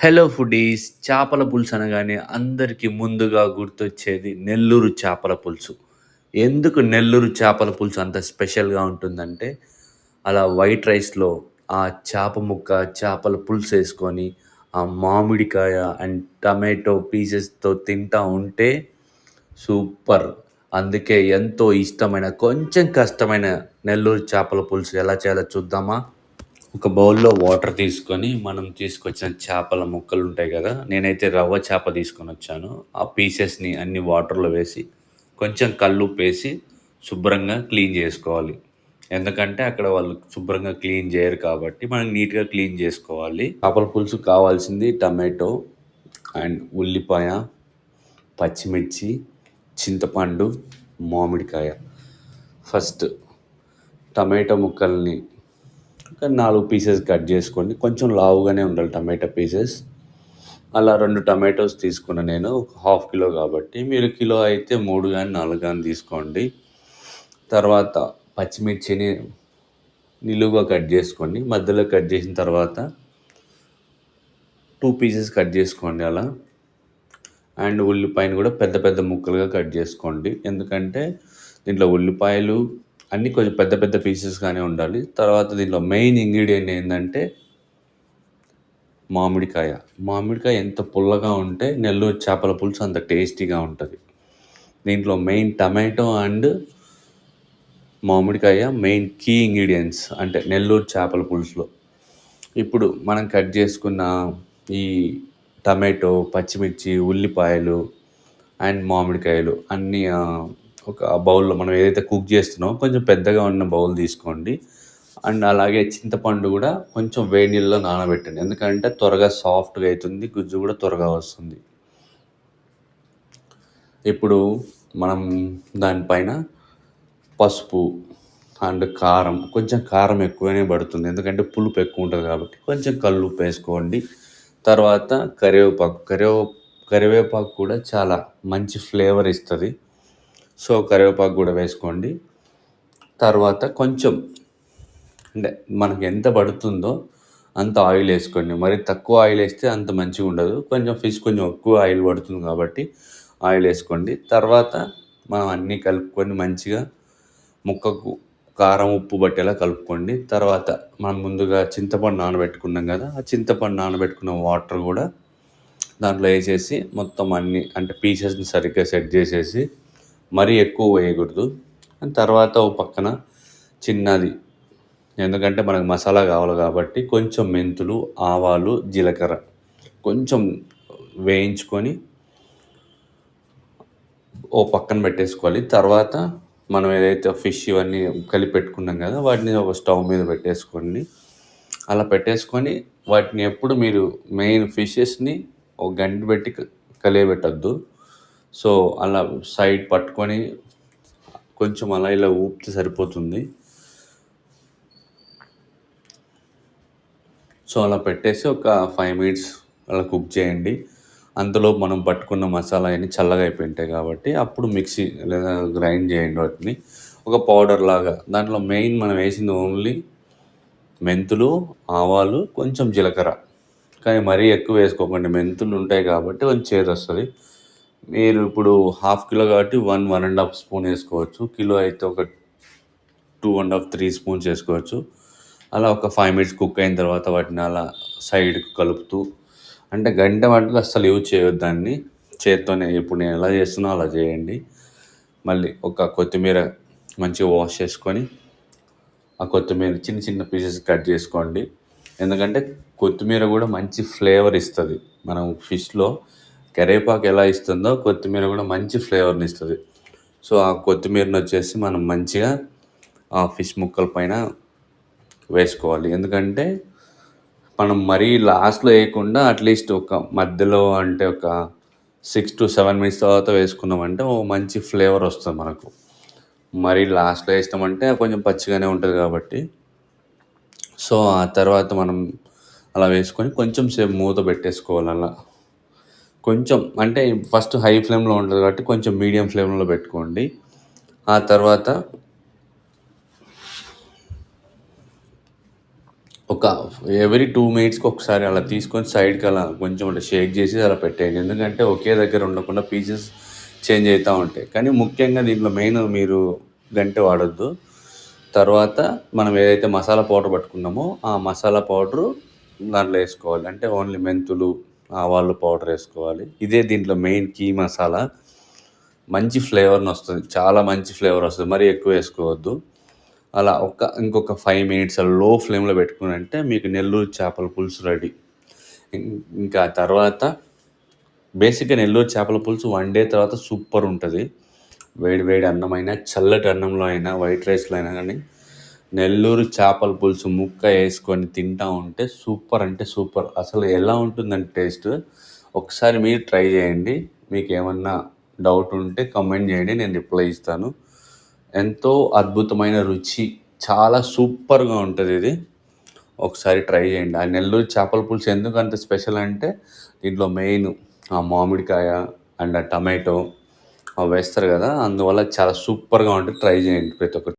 Hello foodies చేపల పులుసు అనగానే అందరికీ ముందుగా గుర్తొచ్చేది నెల్లూరు చేపల పులుసు. ఎందుకు నెల్లూరు చేపల పులుసు అంత స్పెషల్గా ఉంటుందంటే అలా వైట్ రైస్లో ఆ చేప ముక్క చేపల పులుసు వేసుకొని ఆ మామిడికాయ అండ్ టమాటో పీసెస్తో తింటా ఉంటే సూపర్. అందుకే ఎంతో ఇష్టమైన కొంచెం కష్టమైన నెల్లూరు చేపల పులుసు ఎలా చేయాలో చూద్దామా? ఒక బౌల్లో వాటర్ తీసుకొని మనం తీసుకొచ్చిన చేపల ముక్కలు ఉంటాయి కదా నేనైతే రవ్వ చేప తీసుకొని వచ్చాను. ఆ పీసెస్ని అన్ని వాటర్లో వేసి కొంచెం కల్లుప్పు వేసి శుభ్రంగా క్లీన్ చేసుకోవాలి. ఎందుకంటే అక్కడ వాళ్ళు శుభ్రంగా క్లీన్ చేయరు కాబట్టి మనం నీట్గా క్లీన్ చేసుకోవాలి. చేపల పులుసు కావాల్సింది టమాటో అండ్ ఉల్లిపాయ పచ్చిమిర్చి చింతపండు మామిడికాయ. ఫస్ట్ టమాటో ముక్కల్ని ఒక నాలుగు పీసెస్ కట్ చేసుకోండి. కొంచెం లావుగానే ఉండాలి టమాటో పీసెస్ అలా రెండు టమాటోస్ తీసుకున్న నేను ఒక హాఫ్ కిలో కాబట్టి మీరు కిలో అయితే మూడు కానీ నాలుగు కానీ తీసుకోండి. తర్వాత పచ్చిమిర్చిని నిలువుగా కట్ చేసుకోండి. మధ్యలో కట్ చేసిన తర్వాత టూ పీసెస్ కట్ చేసుకోండి అలా. అండ్ ఉల్లిపాయను కూడా పెద్ద పెద్ద ముక్కలుగా కట్ చేసుకోండి. ఎందుకంటే దీంట్లో ఉల్లిపాయలు అన్నీ కొంచెం పెద్ద పెద్ద పీసెస్గానే ఉండాలి. తర్వాత దీంట్లో మెయిన్ ఇంగ్రీడియంట్ ఏంటంటే మామిడికాయ. మామిడికాయ ఎంత పుల్లగా ఉంటే నెల్లూరు చేపల పులుసు అంత టేస్టీగా ఉంటుంది. దీంట్లో మెయిన్ టమాటో అండ్ మామిడికాయ మెయిన్ కీ ఇంగ్రీడియంట్స్ అంటే నెల్లూరు చేపల పులుసులో. ఇప్పుడు మనం కట్ చేసుకున్న ఈ టమాటో పచ్చిమిర్చి ఉల్లిపాయలు అండ్ మామిడికాయలు అన్నీ ఒక బౌల్లో మనం ఏదైతే కుక్ చేస్తున్నామో కొంచెం పెద్దగా ఉన్న బౌల్ తీసుకోండి. అండ్ అలాగే చింతపండు కూడా కొంచెం వేడి నీళ్ళలో నానబెట్టండి. ఎందుకంటే త్వరగా సాఫ్ట్గా అవుతుంది గుజ్జు కూడా త్వరగా వస్తుంది. ఇప్పుడు మనం దానిపైన పసుపు అండ్ కారం కొంచెం కారం ఎక్కువనే పడుతుంది. ఎందుకంటే పులుపు ఎక్కువ ఉంటుంది కాబట్టి కొంచెం కళ్ళు వేసుకోండి. తర్వాత కరివేపాకు కరివే కరివేపాకు కూడా చాలా మంచి ఫ్లేవర్ ఇస్తుంది. సో కరివేపాకు కూడా వేసుకోండి. తర్వాత కొంచెం అంటే మనకి ఎంత పడుతుందో అంత ఆయిల్ వేసుకోండి. మరి తక్కువ ఆయిల్ వేస్తే అంత మంచిగా ఉండదు. కొంచెం ఫిష్ కొంచెం ఎక్కువ ఆయిల్ పడుతుంది కాబట్టి ఆయిల్ వేసుకోండి. తర్వాత మనం అన్నీ కలుపుకొని మంచిగా ముక్కకు కారం ఉప్పు బట్టేలా కలుపుకోండి. తర్వాత మనం ముందుగా చింతపండు నానబెట్టుకున్నాం కదా ఆ చింతపండు నానబెట్టుకున్న వాటర్ కూడా దాంట్లో వేసేసి మొత్తం అన్ని అంటే పీసెస్ని సరిగ్గా సెట్ చేసేసి మరీ ఎక్కువ వేయకూడదు. తర్వాత ఓ పక్కన చిన్నది. ఎందుకంటే మనకు మసాలా కావాలి కాబట్టి కొంచెం మెంతులు ఆవాలు జీలకర్ర కొంచెం వేయించుకొని ఓ పక్కన పెట్టేసుకోవాలి. తర్వాత మనం ఏదైతే ఫిష్ ఇవన్నీ కలిపి పెట్టుకున్నాం కదా వాటిని ఒక స్టవ్ మీద పెట్టేసుకోండి అలా పెట్టేసుకొని వాటిని ఎప్పుడు మీరు మెయిన్ ఫిషెస్ని ఒక గంట పెట్టి కలియబెట్టద్దు. సో అలా సైడ్ పట్టుకొని కొంచెం అలా ఇలా ఊపితే సరిపోతుంది. సో అలా పెట్టేసి ఒక ఫైవ్ మినిట్స్ అలా కుక్ చేయండి. అంతలో మనం పట్టుకున్న మసాలా అన్నీ చల్లగా అయిపోయింటాయి కాబట్టి అప్పుడు మిక్సీ లేదా గ్రైండ్ చేయండి వాటిని. ఒక పౌడర్ లాగా. దాంట్లో మెయిన్ మనం వేసింది ఓన్లీ మెంతులు ఆవాలు కొంచెం జీలకర్ర. కానీ మరీ ఎక్కువ వేసుకోకండి. మెంతులు ఉంటాయి కాబట్టి కొంచెం చేదు వస్తుంది. మీరు ఇప్పుడు హాఫ్ కిలో కాబట్టి one one and half spoon వేసుకోవచ్చు. కిలో అయితే ఒక two and half three spoons వేసుకోవచ్చు. అలా ఒక ఫైవ్ మినిట్స్ కుక్ అయిన తర్వాత వాటిని అలా సైడ్కి కలుపుతూ అంటే గంట మటుకు అస్సలు యూజ్ చేయొద్దు దాన్ని. చేత్తోనే ఇప్పుడు నేను ఎలా చేస్తున్నా అలా చేయండి. మళ్ళీ ఒక కొత్తిమీర మంచిగా వాష్ చేసుకొని ఆ కొత్తిమీర చిన్న చిన్న పీసెస్ కట్ చేసుకోండి. ఎందుకంటే కొత్తిమీర కూడా మంచి ఫ్లేవర్ ఇస్తుంది. మనం ఫిష్లో కరివేపాకు ఎలా ఇస్తుందో కొత్తిమీర కూడా మంచి ఫ్లేవర్ని ఇస్తుంది. సో ఆ కొత్తిమీరని వచ్చేసి మనం మంచిగా ఆ ఫిష్ ముక్కల పైన వేసుకోవాలి. ఎందుకంటే మనం మరీ లాస్ట్లో వేయకుండా అట్లీస్ట్ ఒక మధ్యలో అంటే ఒక సిక్స్ టు సెవెన్ మినిట్స్ తర్వాత వేసుకున్నామంటే ఓ మంచి ఫ్లేవర్ వస్తుంది మనకు. మరీ లాస్ట్లో వేసినామంటే కొంచెం పచ్చిగానే ఉంటుంది కాబట్టి. సో ఆ తర్వాత మనం అలా వేసుకొని కొంచెం సేపు మూత పెట్టేసుకోవాలి అలా. కొంచెం అంటే ఫస్ట్ హై ఫ్లేమ్లో ఉంటుంది కాబట్టి కొంచెం మీడియం ఫ్లేమ్లో పెట్టుకోండి. ఆ తర్వాత ఒక ఎవరీ టూ మినిట్స్కి ఒకసారి అలా తీసుకొని సైడ్కి అలా కొంచెం అలా షేక్ చేసి అలా పెట్టేయండి. ఎందుకంటే ఒకే దగ్గర ఉండకుండా పీసెస్ చేంజ్ అవుతూ ఉంటాయి. కానీ ముఖ్యంగా దీంట్లో మెయిన్ మీరు గంటె వాడొద్దు. తర్వాత మనం ఏదైతే మసాలా పౌడర్ పట్టుకున్నామో ఆ మసాలా పౌడరు దాంట్లో వేసుకోవాలి. అంటే ఓన్లీ మెంతులు ఆవాలు పౌడర్ వేసుకోవాలి. ఇదే దీంట్లో మెయిన్ కీ మసాలా. మంచి ఫ్లేవర్ని వస్తుంది. చాలా మంచి ఫ్లేవర్ వస్తుంది. మరీ ఎక్కువ వేసుకోవద్దు. అలా ఒక ఇంకొక ఫైవ్ మినిట్స్లో ఫ్లేమ్లో పెట్టుకుని అంటే మీకు నెల్లూరు చేపల పులుసు రెడీ. ఇంకా తర్వాత బేసిక్గా నెల్లూరు చేపల పులుసు వన్ డే తర్వాత సూపర్ ఉంటుంది. వేడి వేడి అన్నం అయినా చల్లటి అన్నంలో అయినా వైట్ రైస్లో అయినా కానీ నెల్లూరు చేపల పులుసు ముక్క వేసుకొని తింటా ఉంటే సూపర్ అంటే సూపర్. అసలు ఎలా ఉంటుందంటే టేస్ట్? ఒకసారి మీరు ట్రై చేయండి. మీకు ఏమన్నా డౌట్ ఉంటే కమెంట్ చేయండి నేను రిప్లై ఇస్తాను. ఎంతో అద్భుతమైన రుచి చాలా సూపర్గా ఉంటుంది ఇది. ఒకసారి ట్రై చేయండి. ఆ నెల్లూరు చేపల పులుసు ఎందుకు అంత స్పెషల్ అంటే దీంట్లో మెయిన్ ఆ మామిడికాయ అండ్ ఆ టమాటో అవి వేస్తారు కదా అందువల్ల చాలా సూపర్గా ఉంటుంది ట్రై చేయండి ప్రతి ఒక్కరు